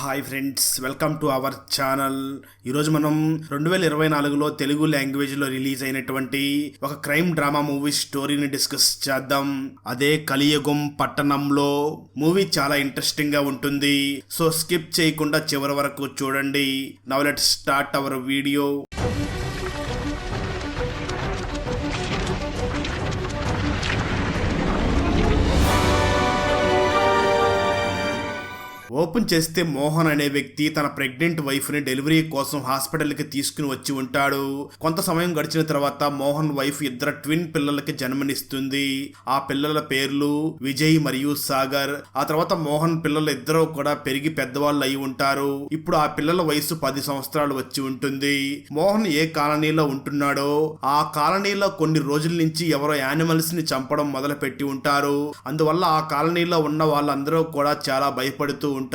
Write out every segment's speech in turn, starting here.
Hi friends welcome to our channel ఈరోజు మనం రెండు వేల ఇరవై నాలుగులో తెలుగు లాంగ్వేజ్లో రిలీజ్ అయినటువంటి ఒక క్రైమ్ డ్రామా మూవీ స్టోరీని డిస్కస్ చేద్దాం. అదే కలియుగం పట్టణంలో మూవీ చాలా ఇంట్రెస్టింగ్గా ఉంటుంది. సో స్కిప్ చేయకుండా చివరి వరకు చూడండి. Now let start our video open చేస్తే మోహన్ అనే వ్యక్తి తన ప్రెగ్నెంట్ వైఫ్ని డెలివరీ కోసం హాస్పిటల్కి తీసుకుని వచ్చి ఉంటాడు. కొంత సమయం గడిచిన తర్వాత మోహన్ వైఫ్ ఇద్దరు ట్విన్ పిల్లలకి జన్మనిస్తుంది. ఆ పిల్లల పేర్లు విజయ్ మరియు సాగర్. ఆ తర్వాత మోహన్ పిల్లలు ఇద్దరు కూడా పెరిగి పెద్దవాళ్ళు అయి ఉంటారు. ఇప్పుడు ఆ పిల్లల వయసు పది సంవత్సరాలు వచ్చి ఉంటుంది. మోహన్ ఏ కాలనీలో ఉంటున్నాడో ఆ కాలనీలో కొన్ని రోజుల నుంచి ఎవరో యానిమల్స్ని చంపడం మొదలు పెట్టి ఉంటారు. అందువల్ల ఆ కాలనీలో ఉన్న వాళ్ళందరూ కూడా చాలా భయపడుతూ ఉంటారు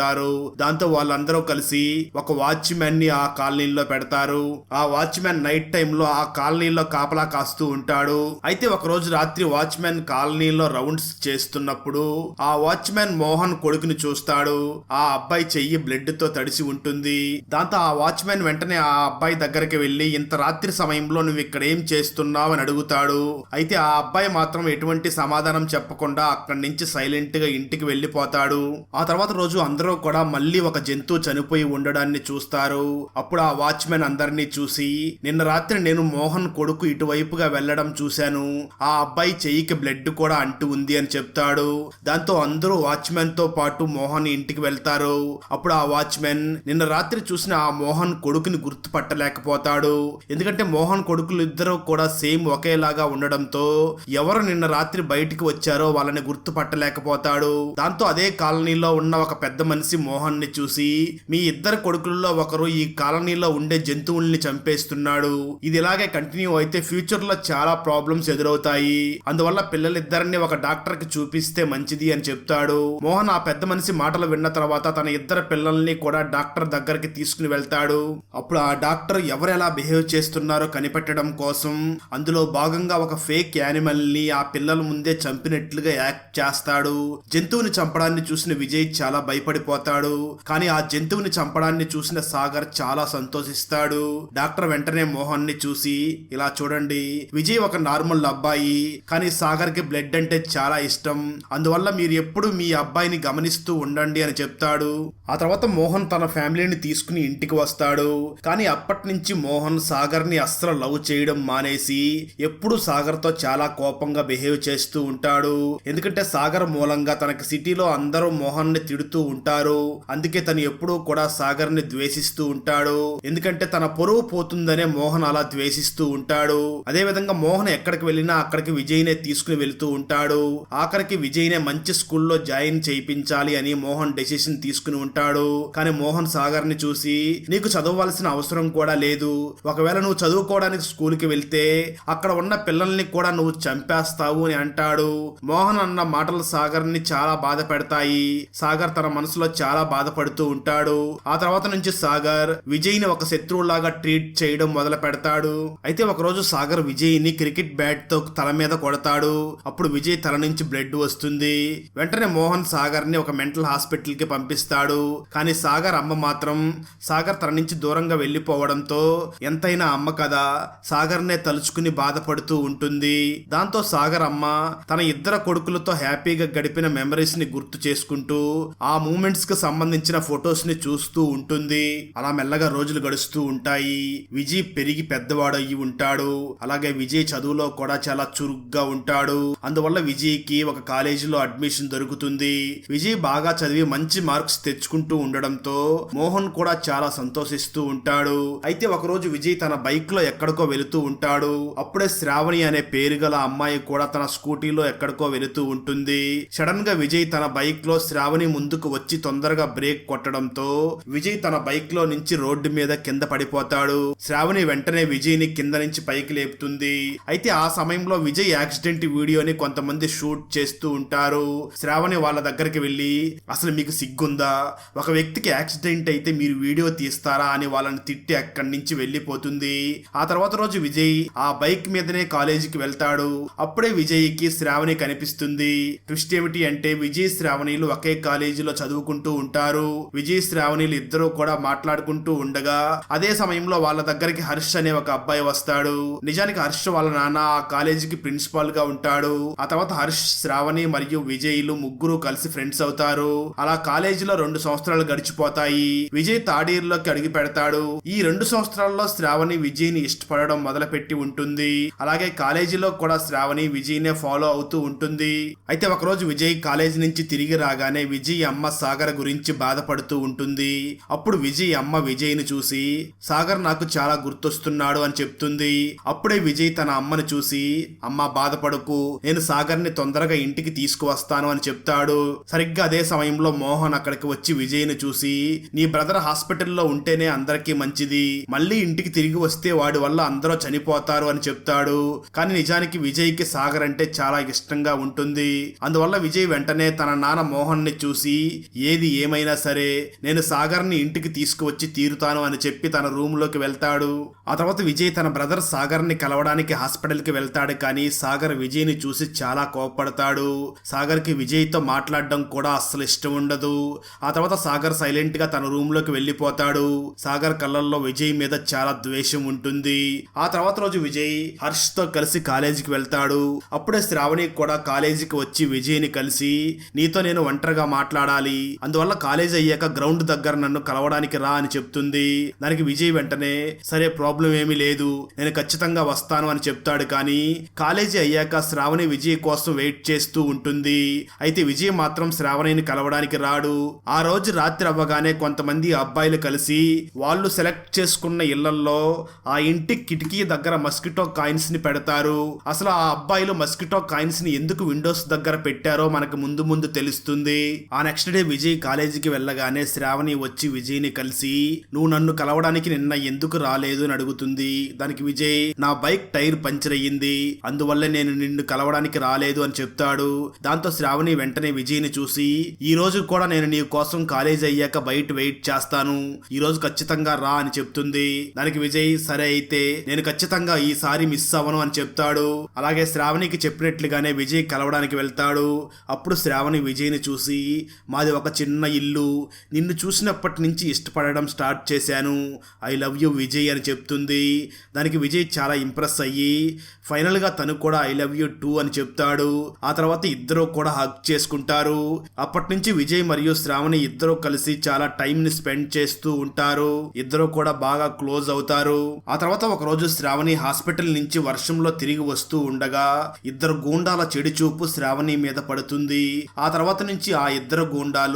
దాంతో వాళ్ళందరూ కలిసి ఒక వాచ్మెన్ని ఆ కాలనీలో పెడతారు. ఆ వాచ్మెన్ నైట్ టైంలో ఆ కాలనీలో కాపలా కాస్తూ ఉంటాడు. అయితే ఒక రోజు రాత్రి వాచ్మెన్ కాలనీలో రౌండ్స్ చేస్తున్నప్పుడు ఆ వాచ్మెన్ మోహన్ కొడుకుని చూస్తాడు. ఆ అబ్బాయి చెయ్యి బ్లడ్తో తడిసి ఉంటుంది. దాంతో ఆ వాచ్మెన్ వెంటనే ఆ అబ్బాయి దగ్గరికి వెళ్ళి ఇంత రాత్రి సమయంలో నువ్వు ఇక్కడ ఏం చేస్తున్నావు? అని అడుగుతాడు. అయితే ఆ అబ్బాయి మాత్రం ఎటువంటి సమాధానం చెప్పకుండా అక్కడి నుంచి సైలెంట్గా ఇంటికి వెళ్ళిపోతాడు ఆ తర్వాత రోజు అందరూ కూడా మళ్ళీ ఒక జంతువు చనిపోయి ఉండడాన్ని చూస్తారు. అప్పుడు ఆ వాచ్మెన్ అందరినీ చూసి నిన్న రాత్రి నేను మోహన్ కొడుకు ఇటువైపుగా వెళ్ళడం చూశాను. ఆ అబ్బాయి చెయ్యికి బ్లడ్ కూడా అంటూ ఉంది అని చెప్తాడు. దాంతో అందరూ వాచ్మెన్తో పాటు మోహన్ ఇంటికి వెళ్తారు. అప్పుడు ఆ వాచ్మెన్ నిన్న రాత్రి చూసిన ఆ మోహన్ కొడుకుని గుర్తుపట్టలేకపోతాడు. ఎందుకంటే మోహన్ కొడుకులు ఇద్దరు కూడా సేమ్ ఒకేలాగా ఉండడంతో ఎవరు నిన్న రాత్రి బయటికి వచ్చారో వాళ్ళని గుర్తుపట్టలేకపోతాడు. దాంతో అదే కాలనీలో ఉన్న ఒక పెద్ద మనిషి మోహన్ని చూసి మీ ఇద్దరు కొడుకుల్లో ఒకరు ఈ కాలనీలో ఉండే జంతువుల్ని చంపేస్తున్నాడు. ఇది ఇలాగే కంటిన్యూ అయితే ఫ్యూచర్లో చాలా ప్రాబ్లమ్స్ ఎదురవుతాయి. అందువల్ల పిల్లలిద్దరిని ఒక డాక్టర్కి చూపిస్తే మంచిది అని చెప్తాడు. మోహన్ ఆ పెద్ద మనిషి మాటలు విన్న తర్వాత తన ఇద్దరు పిల్లల్ని కూడా డాక్టర్ దగ్గరికి తీసుకుని వెళ్తాడు. అప్పుడు ఆ డాక్టర్ ఎవరు ఎలా బిహేవ్ చేస్తున్నారో కనిపెట్టడం కోసం అందులో భాగంగా ఒక ఫేక్ యానిమల్ని ఆ పిల్లల ముందే చంపినట్లుగా యాక్ట్ చేస్తాడు. జంతువుని చంపడాన్ని చూసిన విజయ్ చాలా భయపడి భయపడిపోతాడు కానీ ఆ జంతువుని చంపడాన్ని చూసిన సాగర్ చాలా సంతోషిస్తాడు. డాక్టర్ వెంటనే మోహన్ని చూసి ఇలా చూడండి విజయ్ ఒక నార్మల్ అబ్బాయి కానీ సాగర్కి బ్లడ్ అంటే చాలా ఇష్టం. అందువల్ల మీరు ఎప్పుడు మీ అబ్బాయిని గమనిస్తూ ఉండండి అని చెప్తాడు. ఆ తర్వాత మోహన్ తన ఫ్యామిలీని తీసుకుని ఇంటికి వస్తాడు. కానీ అప్పటి నుంచి మోహన్ సాగర్ని అస్సలు లవ్ చేయడం మానేసి ఎప్పుడు సాగర్తో చాలా కోపంగా బిహేవ్ చేస్తూ ఉంటాడు. ఎందుకంటే సాగర్ మూలంగా తనకి సిటీలో అందరూ మోహన్ని తిడుతూ ఉంటారు అందుకే తను ఎప్పుడూ కూడా సాగర్ని ద్వేషిస్తూ ఉంటాడు. ఎందుకంటే తన పొరువు పోతుందనే మోహన్ అలా ద్వేషిస్తూ ఉంటాడు. అదే విధంగా మోహన్ ఎక్కడికి వెళ్ళినా అక్కడికి విజయ్ నే తీసుకుని వెళ్తూ ఉంటాడు. ఆఖరికి విజయ్ నే మంచి స్కూల్లో జాయిన్ చేయించాలి అని మోహన్ డెసిషన్ తీసుకుని ఉంటాడు. కానీ మోహన్ సాగర్ని చూసి నీకు చదవవలసిన అవసరం కూడా లేదు. ఒకవేళ నువ్వు చదువుకోవడానికి స్కూల్కి వెళ్తే అక్కడ ఉన్న పిల్లల్ని కూడా నువ్వు చంపేస్తావు అని అంటాడు. మోహన్ అన్న మాటలు సాగర్ని చాలా బాధ పెడతాయి. సాగర్ తన మనసు మనసులో చాలా బాధపడుతూ ఉంటాడు. ఆ తర్వాత నుంచి సాగర్ విజయ్ని ఒక శత్రువులాగా ట్రీట్ చేయడం మొదలు పెడతాడు. అయితే ఒక రోజు సాగర్ విజయ్ని క్రికెట్ బ్యాట్తో తల మీద కొడతాడు. అప్పుడు విజయ్ తల నుంచి బ్లడ్ వస్తుంది. వెంటనే మోహన్ సాగర్ని ఒక మెంటల్ హాస్పిటల్కి పంపిస్తాడు. కానీ సాగర్ అమ్మ మాత్రం సాగర్ తన నుంచి దూరంగా వెళ్ళిపోవడంతో ఎంతైనా అమ్మ కదా సాగర్ నే తలుచుకుని బాధపడుతూ ఉంటుంది. దాంతో సాగర్ అమ్మ తన ఇద్దరు కొడుకులతో హ్యాపీగా గడిపిన మెమరీస్ని గుర్తు చేసుకుంటూ ఆ మూమెంట్ కి సంబంధించిన ఫొటోస్ని చూస్తూ ఉంటుంది. అలా మెల్లగా రోజులు గడుస్తూ ఉంటాయి. విజయ్ పెరిగి పెద్దవాడయ్యి ఉంటాడు. అలాగే విజయ్ చదువులో కూడా చాలా చురుగ్గా ఉంటాడు. అందువల్ల విజయ్కి ఒక కాలేజీలో అడ్మిషన్ దొరుకుతుంది. విజయ్ బాగా చదివి మంచి మార్క్స్ తెచ్చుకుంటూ ఉండడంతో మోహన్ కూడా చాలా సంతోషిస్తూ ఉంటాడు. అయితే ఒకరోజు విజయ్ తన బైక్లో ఎక్కడికో వెళుతూ ఉంటాడు. అప్పుడే శ్రావణి అనే పేరు గల అమ్మాయి కూడా తన స్కూటీలో ఎక్కడికో వెళుతూ ఉంటుంది. సడన్గా విజయ్ తన బైక్లో శ్రావణి ముందుకు వచ్చి తొందరగా బ్రేక్ కొట్టడంతో విజయ్ తన బైక్లో నుంచి రోడ్డు మీద కింద పడిపోతాడు. శ్రావణి వెంటనే విజయ్ని కింద నుంచి పైకి లేపుతుంది. అయితే ఆ సమయంలో విజయ్ యాక్సిడెంట్ వీడియోని కొంతమంది షూట్ చేస్తూ ఉంటారు. శ్రావణి వాళ్ళ దగ్గరికి వెళ్ళి అసలు మీకు సిగ్గుందా? ఒక వ్యక్తికి యాక్సిడెంట్ అయితే మీరు వీడియో తీస్తారా? అని వాళ్ళని తిట్టి అక్కడి నుంచి వెళ్ళిపోతుంది. ఆ తర్వాత రోజు విజయ్ ఆ బైక్ మీదనే కాలేజీకి వెళ్తాడు. అప్పుడే విజయ్కి శ్రావణి కనిపిస్తుంది. ట్విస్ట్ ఏమిటి అంటే విజయ్ శ్రావణిలు ఒకే కాలేజీలో చదువు చదువుకుంటూ ఉంటారు. విజయ్ శ్రావణిలు ఇద్దరు కూడా మాట్లాడుకుంటూ ఉండగా అదే సమయంలో వాళ్ళ దగ్గరికి హర్ష్ అనే ఒక అబ్బాయి వస్తాడు. నిజానికి హర్ష్ వాళ్ళ నాన్న ఆ కాలేజీకి ప్రిన్సిపాల్గా ఉంటాడు. ఆ తర్వాత హర్ష్ శ్రావణి మరియు విజయ్లు ముగ్గురు కలిసి ఫ్రెండ్స్ అవుతారు. అలా కాలేజీలో రెండు సంవత్సరాలు గడిచిపోతాయి. విజయ్ థర్డ్ ఇయర్లోకి అడుగు పెడతాడు. ఈ రెండు సంవత్సరాల్లో శ్రావణి విజయ్ని ఇష్టపడడం మొదలుపెట్టి ఉంటుంది. అలాగే కాలేజీలో కూడా శ్రావణి విజయ్ నే ఫాలో అవుతూ ఉంటుంది. అయితే ఒకరోజు విజయ్ కాలేజీ నుంచి తిరిగి రాగానే విజయ్ అమ్మ సాగర్ గురించి బాధపడుతూ ఉంటుంది. అప్పుడు విజయ్ అమ్మ విజయ్ని చూసి సాగర్ నాకు చాలా గుర్తొస్తున్నాడు అని చెప్తుంది. అప్పుడే విజయ్ తన అమ్మని చూసి అమ్మ బాధపడకు నేను సాగర్ని తొందరగా ఇంటికి తీసుకువస్తాను అని చెప్తాడు. సరిగ్గా అదే సమయంలో మోహన్ అక్కడికి వచ్చి విజయ్ని చూసి నీ బ్రదర్ హాస్పిటల్లో ఉంటేనే అందరికీ మంచిది. మళ్ళీ ఇంటికి తిరిగి వస్తే వాడి వల్ల అందరూ చనిపోతారు అని చెప్తాడు. కానీ నిజానికి విజయ్కి సాగర్ అంటే చాలా ఇష్టంగా ఉంటుంది. అందువల్ల విజయ్ వెంటనే తన నాన్న మోహన్ని చూసి ఏది ఏమైనా సరే నేను సాగర్ని ఇంటికి తీసుకువచ్చి తీరుతాను అని చెప్పి తన రూమ్లోకి వెళ్తాడు. ఆ తర్వాత విజయ్ తన బ్రదర్ సాగర్ని కలవడానికి హాస్పిటల్కి వెళ్తాడు కానీ సాగర్ విజయ్ని చూసి చాలా కోపపడతాడు. సాగర్కి మాట్లాడడం కూడా అస్సలు ఇష్టం ఉండదు. ఆ తర్వాత సాగర్ సైలెంట్గా తన రూమ్లోకి వెళ్ళిపోతాడు. సాగర్ కళ్ళల్లో విజయ్ మీద చాలా ద్వేషం ఉంటుంది. ఆ తర్వాత రోజు విజయ్ హర్ష్తో కలిసి కాలేజీకి వెళ్తాడు. అప్పుడే శ్రావణి కూడా కాలేజీకి వచ్చి విజయ్ని కలిసి నీతో నేను ఒంటరిగా మాట్లాడాలి. అందువల్ల కాలేజ్ అయ్యాక గ్రౌండ్ దగ్గర నన్ను కలవడానికి రా అని చెప్తుంది. దానికి విజయ్ వెంటనే సరే ప్రాబ్లం ఏమీ లేదు. నేను ఖచ్చితంగా వస్తాను అని చెప్తాడు. కానీ కాలేజీ అయ్యాక శ్రావణి విజయ్ కోసం వెయిట్ చేస్తూ ఉంటుంది. అయితే విజయ్ మాత్రం శ్రావణిని కలవడానికి రాడు. ఆ రోజు రాత్రి అవ్వగానే కొంతమంది అబ్బాయిలు కలిసి వాళ్ళు సెలెక్ట్ చేసుకున్న ఇళ్ళల్లో ఆ ఇంటి కిటికీ దగ్గర మస్కిటో కాయిన్స్ని పెడతారు. అసలు ఆ అబ్బాయిలు మస్కిటో కాయిన్స్ని ఎందుకు విండోస్ దగ్గర పెట్టారో మనకు ముందు ముందు తెలుస్తుంది. ఆ నెక్స్ట్ డే విజయ్ కాలేజీకి వెళ్ళగానే శ్రావణి వచ్చి విజయ్ని కలిసి నువ్వు నన్ను కలవడానికి నిన్న ఎందుకు రాలేదు? అని అడుగుతుంది. దానికి విజయ్ నా బైక్ టైర్ పంచర్ అయ్యింది అందువల్ల నేను నిన్ను కలవడానికి రాలేదు అని చెప్తాడు. దాంతో శ్రావణి వెంటనే విజయ్ని చూసి ఈ రోజు కూడా నేను నీ కోసం కాలేజ్ అయ్యాక బయట వెయిట్ చేస్తాను. ఈ రోజు ఖచ్చితంగా రా అని చెప్తుంది. దానికి విజయ్ సరే అయితే నేను ఖచ్చితంగా ఈసారి మిస్ అవ్వను అని చెప్తాడు. అలాగే శ్రావణికి చెప్పినట్లుగానే విజయ్ కలవడానికి వెళ్తాడు. అప్పుడు శ్రావణి విజయ్ని చూసి మాది ఒక ఒక చిన్న ఇల్లు నిన్ను చూసినప్పటి నుంచి ఇష్టపడడం స్టార్ట్ చేశాను. ఐ లవ్ యూ విజయ్ అని చెప్తుంది. దానికి విజయ్ చాలా ఇంప్రెస్ అయ్యి ఫైనల్గా తను కూడా ఐ లవ్ యూ టూ అని చెప్తాడు. ఆ తర్వాత ఇద్దరు కూడా హక్ చేసుకుంటారు. అప్పటి నుంచి విజయ్ మరియు శ్రావణి ఇద్దరు కలిసి చాలా టైం ని స్పెండ్ చేస్తూ ఉంటారు. ఇద్దరు కూడా బాగా క్లోజ్ అవుతారు. ఆ తర్వాత ఒక రోజు శ్రావణి హాస్పిటల్ నుంచి వర్షంలో తిరిగి వస్తూ ఉండగా ఇద్దరు గూండాల చెడు చూపు శ్రావణి మీద పడుతుంది. ఆ తర్వాత నుంచి ఆ ఇద్దరు గూండాలు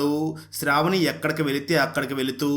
శ్రావణి ఎక్కడికి వెళితే అక్కడికి వెళుతూ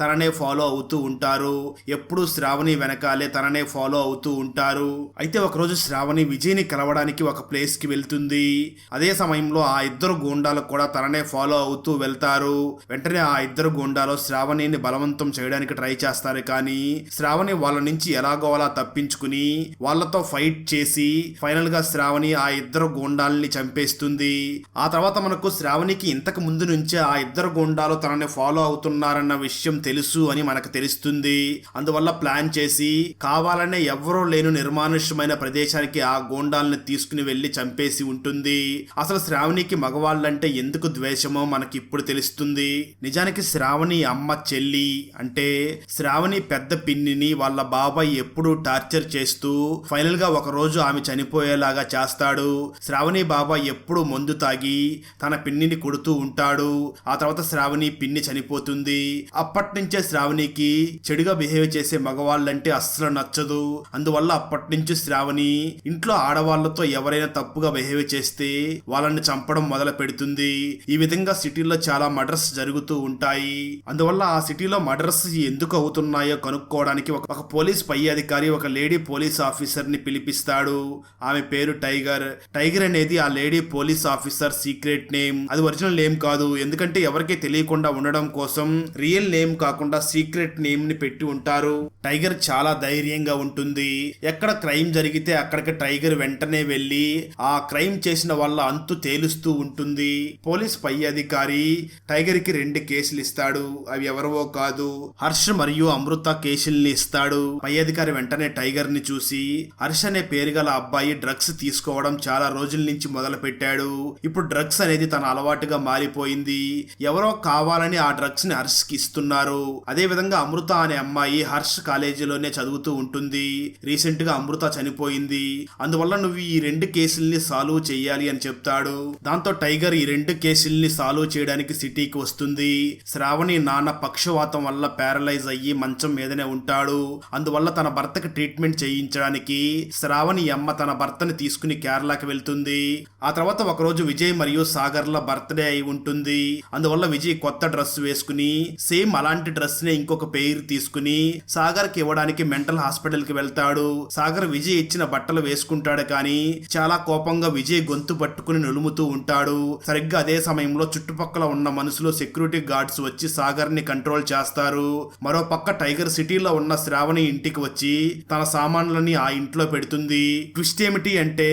తననే ఫాలో అవుతూ ఉంటారు. ఎప్పుడు శ్రావణి వెనకాలే తననే ఫాలో అవుతూ ఉంటారు. అయితే ఒకరోజు శ్రావణి విజయ్ని కలవడానికి ఒక ప్లేస్కి వెళ్తుంది. అదే సమయంలో ఆ ఇద్దరు గూండాలు కూడా తననే ఫాలో అవుతూ వెళ్తారు. వెంటనే ఆ ఇద్దరు గూండాలు శ్రావణిని బలవంతం చేయడానికి ట్రై చేస్తారు. కానీ శ్రావణి వాళ్ళ నుంచి ఎలాగో అలా తప్పించుకుని వాళ్ళతో ఫైట్ చేసి ఫైనల్గా శ్రావణి ఆ ఇద్దరు గూండాలని చంపేస్తుంది. ఆ తర్వాత మనకు శ్రావణికి ఇంతకు ముందు నుంచి నుంచే ఆ ఇద్దరు గుండాలు తనని ఫాలో అవుతున్నారన్న విషయం తెలుసు అని మనకు తెలుస్తుంది. అందువల్ల ప్లాన్ చేసి కావాలనే ఎవరూ లేని నిర్మానుష్యమైన ప్రదేశానికి ఆ గోండాలను తీసుకుని వెళ్ళి చంపేసి ఉంటుంది. అసలు శ్రావణికి మగవాళ్ళంటే ఎందుకు ద్వేషమో మనకి ఇప్పుడు తెలుస్తుంది. నిజానికి శ్రావణి అమ్మ చెల్లి అంటే శ్రావణి పెద్ద పిన్నిని వాళ్ళ బాబాయ్ ఎప్పుడూ టార్చర్ చేస్తూ ఫైనల్గా ఒక రోజు ఆమె చనిపోయేలాగా చేస్తాడు. శ్రావణి బాబాయ్ ఎప్పుడు మందు తాగి తన పిన్నిని కొడుతూ ఉంటాడు. ఆ తర్వాత శ్రావణి పిన్ని చనిపోతుంది. అప్పటి నుంచే శ్రావణికి చెడుగా బిహేవ్ చేసే మగవాళ్ళంటే అస్సలు నచ్చదు. అందువల్ల అప్పటి నుంచి శ్రావణి ఇంట్లో ఆడవాళ్ళతో ఎవరైనా తప్పుగా బిహేవ్ చేస్తే వాళ్ళని చంపడం మొదలు పెడుతుంది. ఈ విధంగా సిటీలో చాలా మర్డర్స్ జరుగుతూ ఉంటాయి. అందువల్ల ఆ సిటీలో మర్డర్స్ ఎందుకు అవుతున్నాయో కనుక్కోవడానికి ఒక పోలీస్ పై అధికారి ఒక లేడీ పోలీస్ ఆఫీసర్ని పిలిపిస్తాడు. ఆమె పేరు టైగర్. టైగర్ అనేది ఆ lady police officer secret name. అది ఒరిజినల్ నేమ్ కాదు. ఎందుకంటే ఎవరికీ తెలియకుండా ఉండడం కోసం రియల్ నేమ్ కాకుండా సీక్రెట్ నేమ్ని పెట్టి ఉంటారు. టైగర్ చాలా ధైర్యంగా ఉంటుంది. ఎక్కడ క్రైమ్ జరిగితే అక్కడికి టైగర్ వెంటనే వెళ్ళి ఆ క్రైమ్ చేసిన వాళ్ళ అంతు తేలుస్తూ ఉంటుంది. పోలీస్ పై అధికారి టైగర్కి రెండు కేసులు ఇస్తాడు. అవి ఎవరివో కాదు. హర్ష్ మరియు అమృత కేసుల్ని ఇస్తాడు. పై అధికారి వెంటనే టైగర్ని చూసి హర్ష్ అనే పేరు గల అబ్బాయి డ్రగ్స్ తీసుకోవడం చాలా రోజుల నుంచి మొదలు పెట్టాడు ఇప్పుడు డ్రగ్స్ అనేది తన అలవాటుగా మారిపోయింది. ఎవరో కావాలని ఆ డ్రగ్స్ని హర్ష్కి ఇస్తున్నారు. అదే విధంగా అమృత అనే అమ్మాయి హర్ష్ కాలేజీలోనే చదువుతూ ఉంటుంది. రీసెంట్గా అమృత చనిపోయింది. అందువల్ల నువ్వు ఈ రెండు కేసుల్ని సాల్వ్ చేయాలి అని చెప్తాడు. దాంతో టైగర్ ఈ రెండు కేసుల్ని సాల్వ్ చేయడానికి సిటీకి వస్తుంది. శ్రావణి నాన్న పక్షవాతం వల్ల ప్యారలైజ్ అయ్యి మంచం మీదనే ఉంటాడు. అందువల్ల తన భర్తకి ట్రీట్మెంట్ చేయించడానికి శ్రావణి అమ్మ తన భర్తని తీసుకుని కేరళకి వెళ్తుంది. ఆ తర్వాత ఒకరోజు విజయ్ మరియు సాగర్ల బర్త్డే అయి ఉంటుంది. అందువల్ల విజయ్ కొత్త డ్రెస్ వేసుకుని సేమ్ అలాంటి డ్రెస్ నే ఇంకొక పేరు తీసుకుని సాగర్కి ఇవ్వడానికి మెంటల్ హాస్పిటల్కి వెళ్తాడు. సాగర్ విజయ్ ఇచ్చిన బట్టలు వేసుకుంటాడు కానీ చాలా కోపంగా విజయ్ గొంతు పట్టుకుని నులుముతూ ఉంటాడు. సరిగ్గా అదే సమయంలో చుట్టుపక్కల ఉన్న మనుషులు సెక్యూరిటీ గార్డ్స్ వచ్చి సాగర్ని కంట్రోల్ చేస్తారు. మరో పక్క టైగర్ సిటీలో ఉన్న శ్రావణి ఇంటికి వచ్చి తన సామాన్లని ఆ ఇంట్లో పెడుతుంది. ట్విస్ట్ ఏమిటి అంటే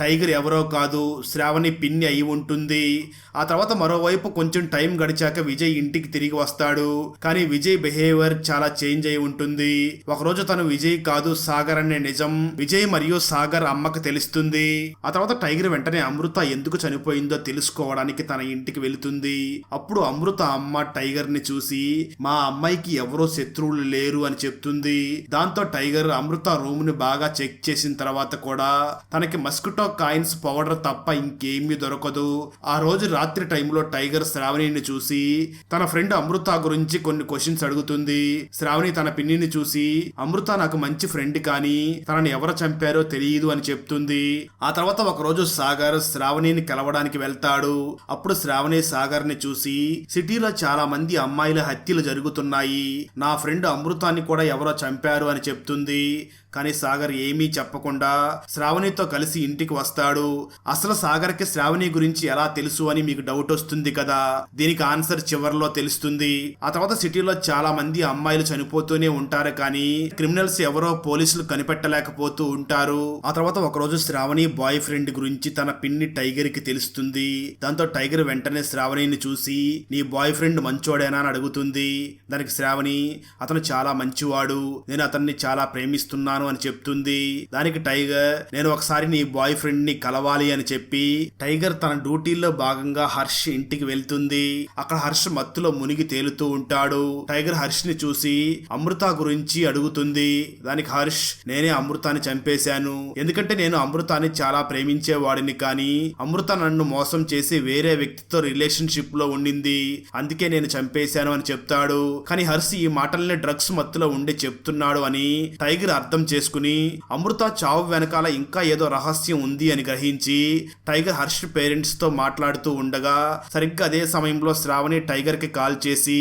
టైగర్ ఎవరో కాదు శ్రావణి పిన్ని అయి ఉంటుంది. ఆ తర్వాత మరోవైపు కొంచెం టైం గడిచాక విజయ్ ఇంటికి తిరిగి వస్తాడు. కానీ విజయ్ బిహేవియర్ చాలా చేంజ్ అయి ఉంటుంది. ఒకరోజు తను విజయ్ కాదు సాగర్ అనే నిజం. విజయ్ మరియు సాగర్ అమ్మకు తెలుస్తుంది. ఆ తర్వాత టైగర్ వెంటనే అమృత ఎందుకు చనిపోయిందో తెలుసుకోవడానికి తన ఇంటికి వెళుతుంది. అప్పుడు అమృత అమ్మ టైగర్ని చూసి మా అమ్మాయికి ఎవరో శత్రువులు లేరు అని చెప్తుంది. దాంతో టైగర్ అమృత రూమ్ని బాగా చెక్ చేసిన తర్వాత కూడా తనకి మస్కిటో కాయిన్స్ పౌడర్ తప్ప ఇంకేమీ దొరకదు. ఆ రోజు రాత్రి టైంలో టైగర్ శ్రావణిని చూసి తన ఫ్రెండ్ అమృత గురించి కొన్ని క్వశ్చన్స్ అడుగుతుంది. శ్రావణి తన పిన్నిని చూసి అమృత నాకు మంచి ఫ్రెండ్ కానీ తనని ఎవరు చంపారో తెలియదు అని చెప్తుంది. ఆ తర్వాత ఒక రోజు సాగర్ శ్రావణిని కలవడానికి వెళ్తాడు. అప్పుడు శ్రావణి సాగర్ని చూసి సిటీలో చాలా మంది అమ్మాయిల హత్యలు జరుగుతున్నాయి. నా ఫ్రెండ్ అమృతాన్ని కూడా ఎవరో చంపారు అని చెప్తుంది. కానీ సాగర్ ఏమీ చెప్పకుండా శ్రావణితో కలిసి ఇంటికి వస్తాడు. అసలు సాగర్కి శ్రావణి గురించి ఎలా తెలుసు అని మీకు డౌట్ వస్తుంది కదా? దీనికి ఆన్సర్ చివరిలో తెలుస్తుంది. ఆ తర్వాత సిటీలో చాలా మంది అమ్మాయిలు చనిపోతూనే ఉంటారు కానీ క్రిమినల్స్ ఎవరో పోలీసులు కనిపెట్టలేకపోతూ ఉంటారు. ఆ తర్వాత ఒకరోజు శ్రావణి బాయ్ ఫ్రెండ్ గురించి తన పిన్ని టైగర్కి తెలుస్తుంది. దాంతో టైగర్ వెంటనే శ్రావణిని చూసి నీ బాయ్ ఫ్రెండ్ మంచోడేనా? అని అడుగుతుంది. దానికి శ్రావణి అతను చాలా మంచివాడు. నేను అతన్ని చాలా ప్రేమిస్తున్నాను. అని చెప్తుంది. దానికి టైగర్ నేను ఒకసారి నీ బాయ్ ఫ్రెండ్ని కలవాలి అని చెప్పి టైగర్ తన డ్యూటీలో భాగంగా హర్ష్ ఇంటికి వెళ్తుంది. అక్కడ హర్ష్ మత్తులో మునిగి తేలుతూ ఉంటాడు. టైగర్ హర్ష్ని చూసి అమృత గురించి అడుగుతుంది. దానికి హర్ష్ నేనే అమృతాన్ని చంపేశాను. ఎందుకంటే నేను అమృతాన్ని చాలా ప్రేమించేవాడిని కానీ అమృత నన్ను మోసం చేసి వేరే వ్యక్తితో రిలేషన్షిప్లో ఉండింది. అందుకే నేను చంపేశాను అని చెప్తాడు. కానీ హర్ష్ ఈ మాటల్ని డ్రగ్స్ మత్తులో ఉండి చెప్తున్నాడు అని టైగర్ అర్థం చేసుకుని అమృత చావు వెనకాల ఇంకా ఏదో రహస్యం ఉంది అని గ్రహించి టైగర్ హర్ష్ పేరెంట్స్తో మాట్లాడుతూ ఉండగా సరిగ్గా అదే సమయంలో శ్రావణి టైగర్కి కాల్ చేసి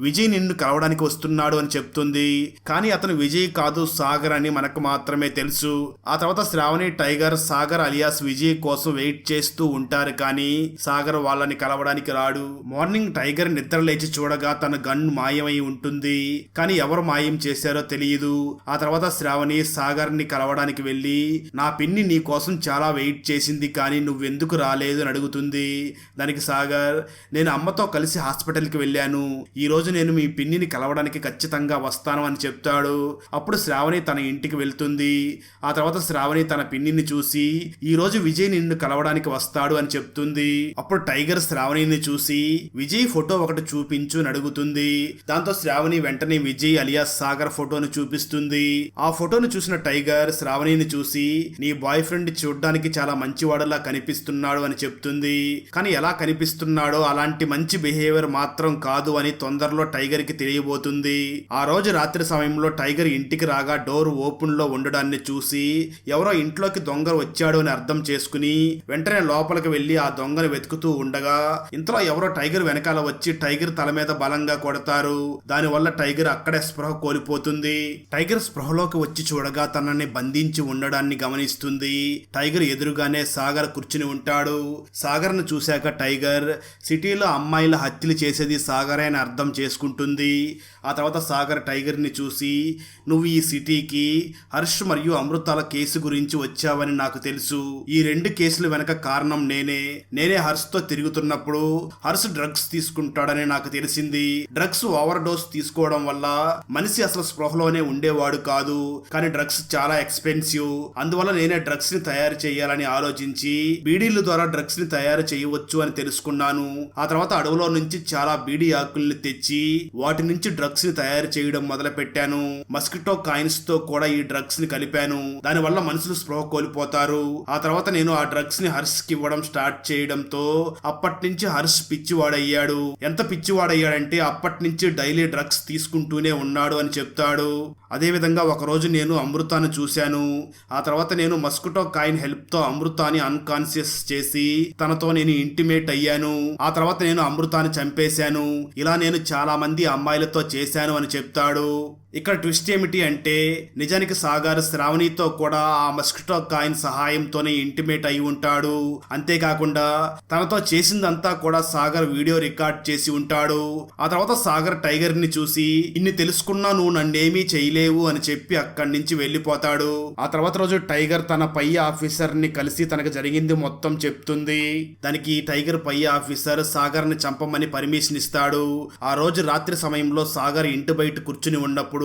విజయ్ నిన్ను కలవడానికి వస్తున్నాడు అని చెప్తుంది. కానీ అతను విజయ్ కాదు సాగర్ అని మనకు మాత్రమే తెలుసు. ఆ తర్వాత శ్రావణి టైగర్ సాగర్ అలియాస్ విజయ్ కోసం వెయిట్ చేస్తూ ఉంటారు కానీ సాగర్ వాళ్ళని కలవడానికి రాడు. మార్నింగ్ టైగర్ నిద్ర లేచి చూడగా తన గన్ మాయమై ఉంటుంది. కానీ ఎవరు మాయం చేశారో తెలియదు ఆ తర్వాత శ్రావణి సాగర్ని కలవడానికి వెళ్ళి నా పిన్ని నీ కోసం చాలా వెయిట్ చేసింది కానీ నువ్వెందుకు రాలేదు అని అడుగుతుంది. దానికి సాగర్ నేను అమ్మతో కలిసి హాస్పిటల్కి వెళ్ళాను. ఈ రోజు నేను మీ పిన్నిని కలవడానికి ఖచ్చితంగా వస్తాను అని చెప్తాడు. అప్పుడు శ్రావణి తన ఇంటికి వెళ్తుంది. ఆ తర్వాత శ్రావణి తన పిన్నిని చూసి ఈ రోజు విజయ్ నిన్ను కలవడానికి వస్తాడు అని చెప్తుంది. అప్పుడు టైగర్ శ్రావణిని చూసి విజయ్ ఫోటో ఒకటి చూపించు అని అడుగుతుంది. దాంతో శ్రావణి వెంటనే విజయ్ అలియాస్ సాగర్ ఫోటోను చూపిస్తుంది. ఆ ఫోటోను చూసిన టైగర్ శ్రావణిని చూసి నీ బాయ్ ఫ్రెండ్ చూడ్డానికి చాలా మంచివాడులా కనిపిస్తున్నాడు అని చెప్తుంది. కానీ ఎలా కనిపిస్తున్నాడో అలాంటి మంచి బిహేవియర్ మాత్రం కాదు అని తొందరలో టైగర్కి తెలియబోతుంది ఆ రోజు రాత్రి సమయంలో టైగర్ ఇంటికి రాగా డోర్ ఓపెన్లో ఉండడాన్ని చూసి ఎవరో ఇంట్లోకి దొంగ వచ్చాడు అని అర్థం చేసుకుని వెంటనే లోపలికి వెళ్ళి ఆ దొంగను వెతుకుతూ ఉండగా ఇంతలో ఎవరో టైగర్ వెనకాల వచ్చి టైగర్ తల మీద బలంగా కొడతారు. దానివల్ల టైగర్ అక్కడే స్పృహ కోల్పోతుంది. టైగర్ స్పృహలోకి వచ్చి చూడగా తనని బంధించి ఉండడాన్ని గమనిస్తుంది. టైగర్ ఎదురుగానే సాగర్ కూర్చుని ఉంటాడు. సాగర్ను చూశాక టైగర్ సిటీలో అమ్మాయిల హత్యలు చేసేది సాగరే అని అర్థం చేసుకుంటుంది. ఆ తర్వాత సాగర్ టైగర్ని చూసి నువ్వు ఈ సిటీకి హర్ష్ మరియు అమృతాల కేసు గురించి వచ్చావని నాకు తెలుసు. ఈ రెండు కేసుల వెనక కారణం నేనే. నేనే హర్ష్తో తిరుగుతున్నప్పుడు హర్ష్ డ్రగ్స్ తీసుకుంటాడని నాకు తెలిసింది. డ్రగ్స్ ఓవర్ డోస్ తీసుకోవడం వల్ల మనిషి అసలు స్పృహలోనే ఉండేవాడు కాదు. కానీ డ్రగ్స్ చాలా ఎక్స్పెన్సివ్. అందువల్ల నేనే డ్రగ్స్ని తయారు చేయాలని ఆలోచించి బీడీల ద్వారా డ్రగ్స్ని తయారు చేయవచ్చు అని తెలుసుకున్నాను. ఆ తర్వాత అడవిలో నుంచి చాలా బీడీ ఆకుల్ని తెచ్చి వాటి నుంచి డ్రగ్స్ని తయారు చేయడం మొదలు పెట్టాను మస్కిటో కాయిన్స్తో కూడా ఈ డ్రగ్స్ని కలిపాను. దాని వల్ల మనుషులు స్పృహ కోల్పోతారు. ఆ తర్వాత నేను ఆ డ్రగ్స్ని హర్ష్కి ఇవ్వడం స్టార్ట్ చేయడంతో అప్పటి నుంచి హర్ష్ పిచ్చివాడయ్యాడు. ఎంత పిచ్చివాడయ్యాడంటే అప్పటి నుంచి డైలీ డ్రగ్స్ తీసుకుంటూనే ఉన్నాడు అని చెప్తాడు. అదేవిధంగా ఒకరోజు నేను అమృతాను చూశాను. ఆ తర్వాత నేను మస్కిటో కాయిన్ హెల్ప్తో అమృతాన్ని అన్కాన్షియస్ చేసి తనతో నేను ఇంటిమేట్ అయ్యాను. ఆ తర్వాత నేను అమృతాన్ని చంపేశాను. ఇలా నేను చాలా మంది అమ్మాయిలతో చేశాను అని చెప్తాడు. ఇక్కడ ట్విస్ట్ ఏమిటి అంటే నిజానికి సాగర్ శ్రావణితో కూడా ఆ మస్కిటో కాయిన్ సహాయంతోనే ఇంటిమేట్ అయి ఉంటాడు. అంతేకాకుండా తనతో చేసిందంతా కూడా సాగర్ వీడియో రికార్డ్ చేసి ఉంటాడు. ఆ తర్వాత సాగర్ టైగర్ని చూసి ఇన్ని తెలుసుకున్నా నువ్వు నన్నేమీ చేయలేవు అని చెప్పి అక్కడి నుంచి వెళ్ళిపోతాడు. ఆ తర్వాత రోజు టైగర్ తన పై ఆఫీసర్ని కలిసి తనకు జరిగింది మొత్తం చెప్తుంది. దానికి టైగర్ పై ఆఫీసర్ సాగర్ని చంపమని పర్మిషన్ ఇస్తాడు. ఆ రోజు రాత్రి సమయంలో సాగర్ ఇంటి బయట కూర్చుని ఉన్నప్పుడు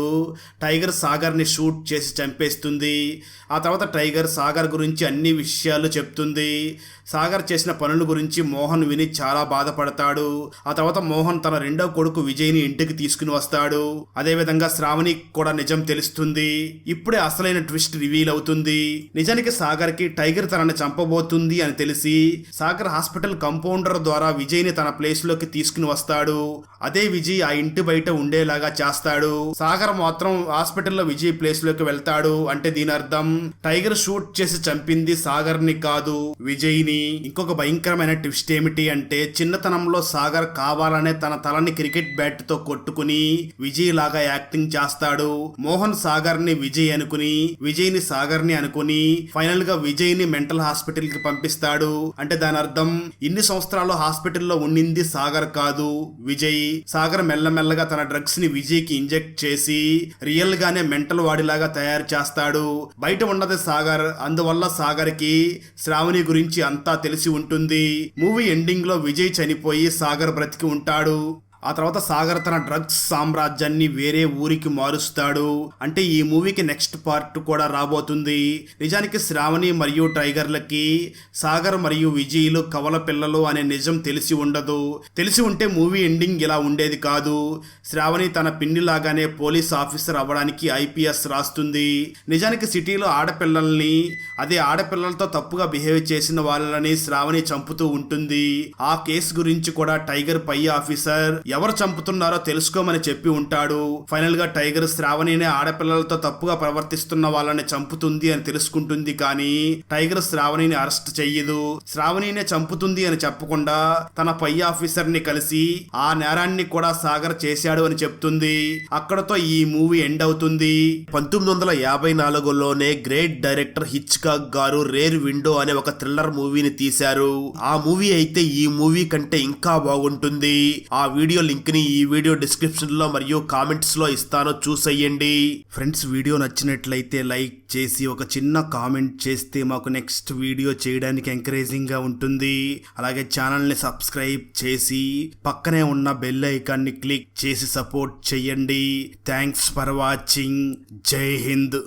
టైగర్ సాగర్ని షూట్ చేసి చంపేస్తుంది. ఆ తర్వాత టైగర్ సాగర్ గురించి అన్ని విషయాలు చెప్తుంది. సాగర్ చేసిన పనుల గురించి మోహన్ విని చాలా బాధపడతాడు. ఆ తర్వాత మోహన్ తన రెండో కొడుకు విజయ్ని ఇంటికి తీసుకుని వస్తాడు. అదేవిధంగా శ్రావణి కూడా నిజం తెలుస్తుంది. ఇప్పుడే అసలైన ట్విస్ట్ రివీల్ అవుతుంది. నిజానికి సాగర్కి టైగర్ తనని చంపబోతుంది అని తెలిసి సాగర్ హాస్పిటల్ కంపౌండర్ ద్వారా విజయ్ని తన ప్లేస్లోకి తీసుకుని వస్తాడు. అదే విజయ్ ఆ ఇంటి బయట ఉండేలాగా చేస్తాడు. సాగర్ మాత్రం హాస్పిటల్లో విజయ్ ప్లేస్లోకి వెళ్తాడు అంటే దీని అర్థం టైగర్ షూట్ చేసి చంపింది సాగర్ని కాదు విజయ్ని. ఇంకొక భయంకరమైన ట్విస్ట్ ఏమిటి అంటే చిన్నతనంలో సాగర్ కావాలనే తన తలని క్రికెట్ బ్యాట్తో కొట్టుకుని విజయ్ లాగా యాక్టింగ్ చేస్తాడు. మోహన్ సాగర్ని విజయ్ అనుకుని విజయ్ని సాగర్ని అనుకుని ఫైనల్గా విజయ్ని మెంటల్ హాస్పిటల్కి పంపిస్తాడు. అంటే దాని అర్థం ఇన్ని సంవత్సరాలు హాస్పిటల్లో ఉండింది సాగర్ కాదు విజయ్. సాగర్ మెల్లమెల్లగా తన డ్రగ్స్ని విజయ్కి ఇంజెక్ట్ చేసి రియల్ గానే మెంటల్ వాడిలాగా తయారు చేస్తాడు. బయట ఉన్నది సాగర్ అందువల్ల సాగర్కి శ్రావణి గురించి అంత తెలిసి ఉంటుంది. మూవీ ఎండింగ్లో విజయ్ చనిపోయి సాగర్ బ్రతికి ఉంటాడు. ఆ తర్వాత సాగర్ తన డ్రగ్స్ సామ్రాజ్యాన్ని వేరే ఊరికి మారుస్తాడు. అంటే ఈ మూవీకి నెక్స్ట్ పార్ట్ కూడా రాబోతుంది. నిజానికి శ్రావణి మరియు టైగర్లకి సాగర్ మరియు విజయ్లు కవల పిల్లలు అనే నిజం తెలిసి ఉండదు. తెలిసి ఉంటే మూవీ ఎండింగ్ ఇలా ఉండేది కాదు. శ్రావణి తన పిన్నిలాగానే పోలీస్ ఆఫీసర్ అవ్వడానికి ఐపీఎస్ రాస్తుంది. నిజానికి సిటీలో ఆడపిల్లల్ని అదే ఆడపిల్లలతో తప్పుగా బిహేవ్ చేసిన వాళ్ళని శ్రావణి చంపుతూ ఉంటుంది. ఆ కేసు గురించి కూడా టైగర్ పై ఆఫీసర్ ఎవరు చంపుతున్నారో తెలుసుకోమని చెప్పి ఉంటాడు. ఫైనల్గా టైగర్ శ్రావణినే ఆడపిల్లలతో తప్పుగా ప్రవర్తిస్తున్న వాళ్ళని చంపుతుంది అని తెలుసుకుంటుంది కానీ టైగర్ శ్రావణిని అరెస్ట్ చెయ్యదు. శ్రావణినే చంపుతుంది అని చెప్పకుండా తన పై ఆఫీసర్ని కలిసి ఆ నేరాన్ని కూడా సాగర్ చేశాడు అని చెప్తుంది. అక్కడతో ఈ మూవీ ఎండ్ అవుతుంది. పంతొమ్మిది వందల యాభై నాలుగులోనే గ్రేట్ డైరెక్టర్ హిచ్కాక్ గారు రేర్ విండో అనే ఒక థ్రిల్లర్ మూవీని తీశారు. ఆ మూవీ అయితే ఈ మూవీ కంటే ఇంకా బాగుంటుంది. ఆ వీడియో లింక్ని ఈ వీడియో డిస్క్రిప్షన్లో మరియు కామెంట్స్లో ఇస్తాను. చూసేయండి. ఫ్రెండ్స్ వీడియో నచ్చినట్లయితే లైక్ చేసి ఒక చిన్న కామెంట్ చేస్తే మాకు నెక్స్ట్ వీడియో చేయడానికి ఎంకరేజింగ్గా ఉంటుంది. అలాగే ఛానల్ని సబ్స్క్రైబ్ చేసి పక్కనే ఉన్న బెల్ ఐకాన్ని క్లిక్ చేసి సపోర్ట్ చేయండి. Thanks for watching. జై హింద్.